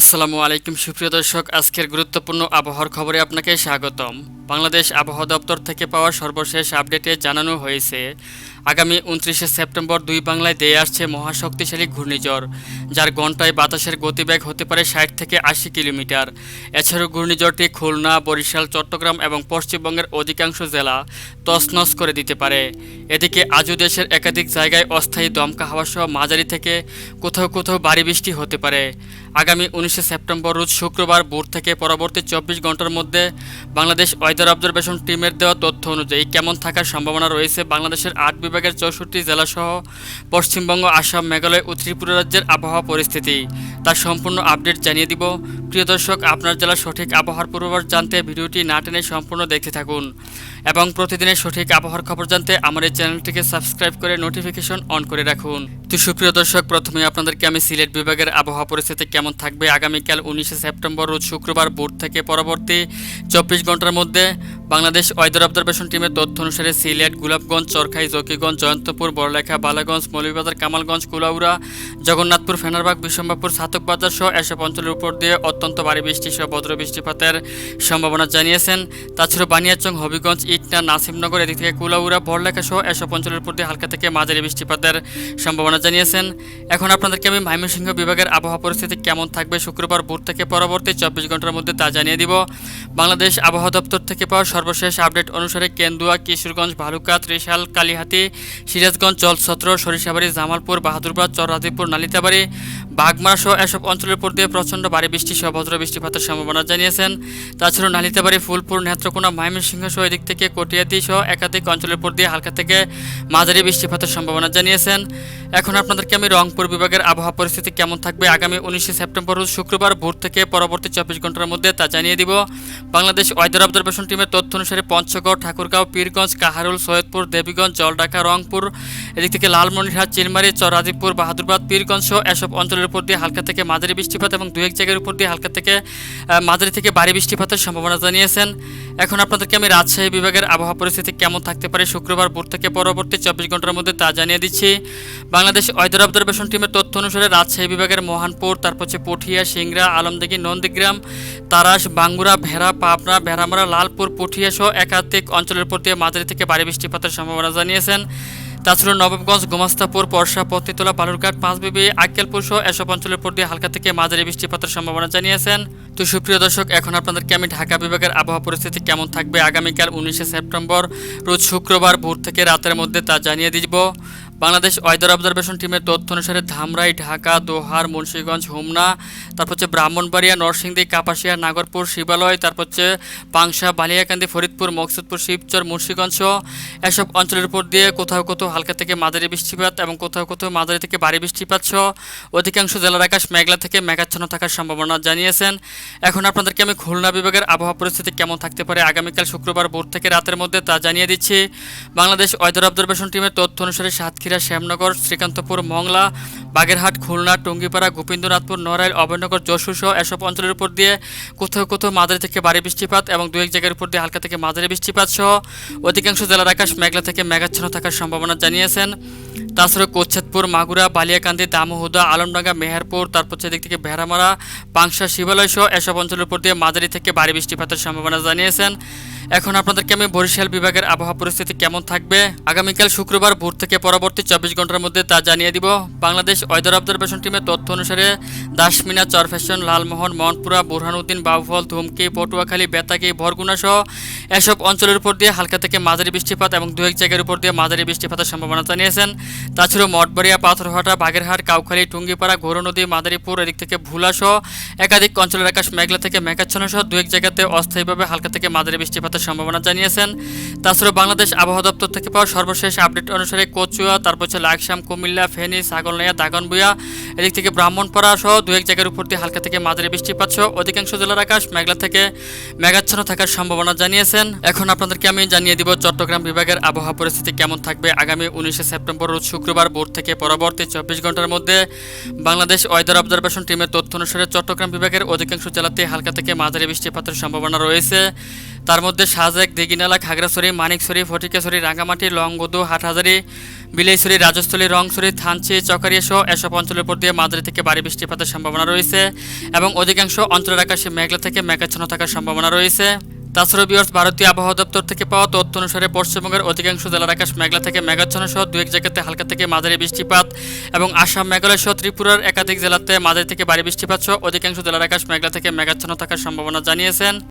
আসসালামু আলাইকুম, সুপ্রিয় দর্শক। আজকের গুরুত্বপূর্ণ আবহাওয়ার খবরে আপনাকে স্বাগতম। বাংলাদেশ আবহাওয়া দপ্তর থেকে পাওয়া সর্বশেষ আপডেটে জানানো হয়েছে আগামী উনত্রিশে সেপ্টেম্বর দুই বাংলায় দেয়ে আসছে মহাশক্তিশালী ঘূর্ণিঝড়, যার ঘন্টায় বাতাসের গতিবেগ হতে পারে ষাট থেকে আশি কিলোমিটার। এছাড়াও ঘূর্ণিঝড়টি খুলনা, বরিশাল, চট্টগ্রাম এবং পশ্চিমবঙ্গের অধিকাংশ জেলা তছনছ করে দিতে পারে। এদিকে আজও দেশের একাধিক জায়গায় অস্থায়ী দমকা হাওয়া সহ মাঝারি থেকে কোথাও কোথাও ভারী বৃষ্টি হতে পারে। আগামী উনিশে সেপ্টেম্বর রোজ শুক্রবার ভোর থেকে পরবর্তী চব্বিশ ঘণ্টার মধ্যে বাংলাদেশ ওয়েদার অবজারভেশন টিমের দেওয়া তথ্য অনুযায়ী কেমন থাকার সম্ভাবনা রয়েছে বাংলাদেশের আট বিভাগের চৌষট্টি জেলাসহ পশ্চিমবঙ্গ, আসাম, মেঘালয় ও ত্রিপুরা রাজ্যের আবহাওয়া পরিস্থিতি। তার সম্পূর্ণ আপডেট জানিয়ে দিব। প্রিয় দর্শক, আপনার জেলার সঠিক আবহাওয়ার পূর্বাভাস জানতে ভিডিওটি না টেনে সম্পূর্ণ দেখতে থাকুন। এবং প্রতিদিনের সঠিক আবহাওয়ার খবর জানতে আমার এই চ্যানেলটিকে সাবস্ক্রাইব করে নোটিফিকেশন অন করে রাখুন। তো সুপ্রিয় দর্শক, প্রথমে আপনাদেরকে আমি সিলেট বিভাগের আবহাওয়া পরিস্থিতি কেমন থাকবে? আগামীকাল উনিশে সেপ্টেম্বর রোজ শুক্রবার ভোর থেকে পরবর্তী চব্বিশ ঘণ্টার মধ্যে বাংলাদেশ ওয়েদার অবজারভেশন টিমের তথ্য অনুসারে সিলেট, গোলাপগঞ্জ, চরখাই, জকিগঞ্জ, জয়ন্তপুর, বড়লেখা, বালাগঞ্জ, মৌলভীবাজার, কামালগঞ্জ, কুলাউড়া, জগন্নাথপুর, ফেনারবাগ বিশম্বাপুর সাতক বাজার সহ এসব অঞ্চলের উপর দিয়ে অত্যন্ত ভারী বৃষ্টি সহ বজ্র বৃষ্টিপাতের সম্ভাবনা জানিয়েছেন। তাছাড়া বানিয়াচং, হবিগঞ্জ, ইটনা, নাসিমনগর, এদিক থেকে কুলাউড়া, বড়লেখা সহ এসব অঞ্চলের উপর দিয়ে হালকা থেকে মাঝারি বৃষ্টিপাতের সম্ভাবনা জানিয়েছেন, এখন আপনাদেরকে আমি ময়মনসিংহ বিভাগের আবহাওয়া পরিস্থিতি কেমন থাকবে শুক্রবার ভোর থেকে পরবর্তী চব্বিশ ঘণ্টার মধ্যে তা জানিয়ে দিব। বাংলাদেশ আবহাওয়া দপ্তর থেকে পাওয়া সর্বশেষ আপডেট অনুসারে কেন্দুয়া, কিশোরগঞ্জ, ভালুকা, ত্রিশাল, কালীহাতি, সিরাজগঞ্জ, জলছত্র, সরিষাবাড়ি, জামালপুর, বাহাদুরবাদ চররাজিপুর নালিতাবাড়ি বাগমারা সহ এসব অঞ্চলের উপর দিয়ে প্রচণ্ড ভারী বৃষ্টি সহ বজ্র বৃষ্টিপাতের সম্ভাবনা জানিয়েছেন। তাছাড়াও নালিতাবাড়ি, ফুলপুর, নেত্রকোনা, ময়মনসিংহ সহ এদিক থেকে কটিয়াতি সহ একাধিক অঞ্চলের উপর দিয়ে হালকা থেকে মাঝারি বৃষ্টিপাতের সম্ভাবনা জানিয়েছেন। এখন আপনাদেরকে আমি রংপুর বিভাগের আবহাওয়া পরিস্থিতি কেমন থাকবে আগামী উনিশে সেপ্টেম্বর শুক্রবার, ভোর থেকে পরবর্তী চব্বিশ ঘণ্টার মধ্যে তা জানিয়ে দিব। বাংলাদেশ ওয়েদার অবজারভেশন টিমের তথ্য অনুসারে পঞ্চগড়, ঠাকুরগাঁও, পীরগঞ্জ, কাহারুল, সৈয়দপুর, দেবীগঞ্জ, জলঢাকা, রংপুর, এদিক থেকে লালমনিরহাট, চিলমারি চরাদিপুর বাহাদুরবাদ, পীরগঞ্জ সহ এসব অঞ্চলের উপর দিয়ে হালকা থেকে মাঝারি বৃষ্টিপাত এবং দু এক জায়গার উপর দিয়ে হালকা থেকে মাঝারি থেকে ভারী বৃষ্টিপাতের সম্ভাবনা জানিয়েছেন। এখন আপনাদেরকে আমি রাজশাহী বিভাগের আবহাওয়া পরিস্থিতি কেমন থাকতে পারে শুক্রবার ভোর থেকে পরবর্তী চব্বিশ ঘণ্টার মধ্যে তা জানিয়ে দিচ্ছি। বাংলাদেশ ওয়েদার অবজারভেশন টিমের তথ্য অনুসারে রাজশাহী বিভাগের মহানপুর, তারপর হচ্ছে পটিয়া সিংড়া, আলমদিঘি, নন্দীগ্রাম, তারাস, বাঙ্গুরা, ভেড়া, পাবনা, ভেড়ামারা, লালপুর, পুঠিয়া সহ একাধিক অঞ্চলের উপর দিয়ে মাঝারি থেকে ভারী বৃষ্টিপাতের সম্ভাবনা জানিয়েছেন। তাছাড়া নবাবগঞ্জ, গোমাস্তাপুর, পরশা পত্নীতলা বালুরঘাট, পাঁচবিবি, আক্কেলপুর সহ এসব অঞ্চলের উপর দিয়ে হালকা থেকে মাঝারি বৃষ্টিপাতের সম্ভাবনা জানিয়েছেন। তো সুপ্রিয় দর্শক, এখন আপনাদেরকে আমি ঢাকা বিভাগের আবহাওয়া পরিস্থিতি কেমন থাকবে আগামীকাল উনিশে সেপ্টেম্বর? রোজ শুক্রবার ভোর থেকে রাতের মধ্যে তা জানিয়ে দিব। বাংলাদেশ ওয়েদার অবজারভেশন টিমের তথ্য অনুসারে ধামরাই, ঢাকা, দোহার, মুন্সীগঞ্জ, হোমনা, তারপর হচ্ছে ব্রাহ্মণবাড়িয়া, নরসিংদী, কাপাসিয়া, নাগরপুর, শিবালয়, তারপর হচ্ছে পাংশা, বালিয়াকান্দি, ফরিদপুর, মকসুদপুর, শিবচর, মুন্সীগঞ্জ এসব অঞ্চলের উপর দিয়ে কোথাও কোথাও হালকা থেকে মাঝারি বৃষ্টিপাত এবং কোথাও কোথাও মাঝারি থেকে ভারী বৃষ্টিপাত সহ অধিকাংশ জেলার আকাশ মেঘলা থেকে মেঘাচ্ছন্ন থাকার সম্ভাবনা জানিয়েছেন। এখন আপনাদেরকে আমি খুলনা বিভাগের আবহাওয়া পরিস্থিতি কেমন থাকতে পারে আগামীকাল শুক্রবার ভোর থেকে রাতের মধ্যে তা জানিয়ে দিচ্ছি। বাংলাদেশ ওয়েদার অবজারভেশন টিমের তথ্য অনুসারে সাতক্ষীরা শ্যামনগর, শ্রীকান্তপুর, মংলা, বাগেরহাট, খুলনা, টঙ্গিপাড়া, গোবিন্দনাথপুর, নড়াইল, অভয়নগর, যশোর সহ এসব অঞ্চলের উপর দিয়ে কোথাও কোথাও মাঝারি থেকে ভারী বৃষ্টিপাত এবং দু এক জায়গার উপর দিয়ে হালকা থেকে মাঝারি বৃষ্টিপাত সহ অধিকাংশ জেলার আকাশ মেঘলা থেকে মেঘাচ্ছন্ন থাকার সম্ভাবনা জানিয়েছেন। তাছাড়া কোচ্ছেদপুর, মাগুরা, বালিয়াকান্দি, দামোহুদা, আলমডাঙ্গা, মেহেরপুর, তারপর সেদিক থেকে ভেড়ামারা, পাংশা, শিবালয় সহ এসব অঞ্চলের উপর দিয়ে মাঝারি থেকে ভারী বৃষ্টিপাতের সম্ভাবনা জানিয়েছেন। এখন আপনাদেরকে আমি বরিশাল বিভাগের আবহাওয়া পরিস্থিতি কেমন থাকবে? আগামীকাল শুক্রবার ভোর থেকে পরবর্তী চব্বিশ ঘণ্টার মধ্যে তা জানিয়ে দিব। বাংলাদেশ ওয়েদার অবজারভেশন টিমের তথ্য অনুসারে দাসমিনা, চরফ্যাশন, লালমোহন, মনপুরা, বুরহানুদ্দিন বাউফল ধুমকি, পটুয়াখালী বেতাকি ভরগুনা সহ এসব অঞ্চলের উপর দিয়ে হালকা থেকে মাঝারি বৃষ্টিপাত এবং দু এক জায়গার উপর দিয়ে মাঝারি বৃষ্টিপাতের সম্ভাবনা জানিয়েছেন। তাছাড়াও মঠবাড়িয়া পাথরহাটা বাগেরহাট, কাউখালী, টুঙ্গিপাড়া ঘোর নদী, মাদারীপুর, এদিক থেকে ভুলা সহ একাধিক অঞ্চলের আকাশ মেঘলা থেকে মেঘাচ্ছন্ন সহ দু এক জায়গাতে অস্থায়ীভাবে হালকা থেকে মাঝারি বৃষ্টিপাতের সম্ভাবনা জানিয়েছেন। তাছাড়াও বাংলাদেশ আবহাওয়া দপ্তর থেকে পাওয়া সর্বশেষ আপডেট অনুসারে কচুয়া, তারপর হচ্ছে লাকসাম, কুমিল্লা, ফেনী, ছাগলনাইয়া দাগনবুয়া এদিক থেকে ব্রাহ্মণপাড়া সহ দু এক জায়গার উপর দিয়ে হালকা থেকে মাঝারি বৃষ্টিপাত সহ অধিকাংশ জেলার আকাশ মেঘলা থেকে মেঘাচ্ছন্ন থাকার সম্ভাবনা জানিয়েছেন। এখন আপনাদেরকে আমি জানিয়ে দিব চট্টগ্রাম বিভাগের আবহাওয়া পরিস্থিতি কেমন থাকবে আগামী উনিশে সেপ্টেম্বর রোজ শুক্রবার ভোর থেকে পরবর্তী চব্বিশ ঘণ্টার মধ্যে। বাংলাদেশ ওয়েদার অবজারভেশন টিমের তথ্য অনুসারে চট্টগ্রাম বিভাগের অধিকাংশ জেলাতে হালকা থেকে মাঝারি বৃষ্টিপাতের সম্ভাবনা রয়েছে। তার মধ্যে সাজেক দিঘিনালা খাগড়াছড়ি, মানিকছড়ি, ফটিকাছড়ি, রাঙ্গামাটি, লংগদু, হাটহাজারি, বিলাইছড়ি, রাজস্থলী, রংছড়ি, থানচি চকারিয়া সহ এসব অঞ্চলের উপর দিয়ে মাঝারি থেকে ভারী বৃষ্টিপাতের সম্ভাবনা রয়েছে এবং অধিকাংশ অঞ্চলের আকাশে মেঘলা থেকে মেঘাচ্ছন্ন থাকার সম্ভাবনা রয়েছে। তাছাড়া বিয়ার্স ভারতীয় আবহাওয়া দপ্তর থেকে পাওয়া তথ্য অনুসারে পশ্চিমবঙ্গের অধিকাংশ জেলার আকাশ মেঘলা থেকে মেঘাচ্ছন্ন সহ দু এক জায়গাতে হালকা থেকে মাঝারি বৃষ্টিপাত এবং আসাম, মেঘালয় সহ ত্রিপুরার একাধিক জেলাতে মাঝারি থেকে ভারী বৃষ্টিপাত সহ অধিকাংশ জেলার আকাশ মেঘলা থেকে মেঘাচ্ছন্ন থাকার সম্ভাবনা জানিয়েছেন।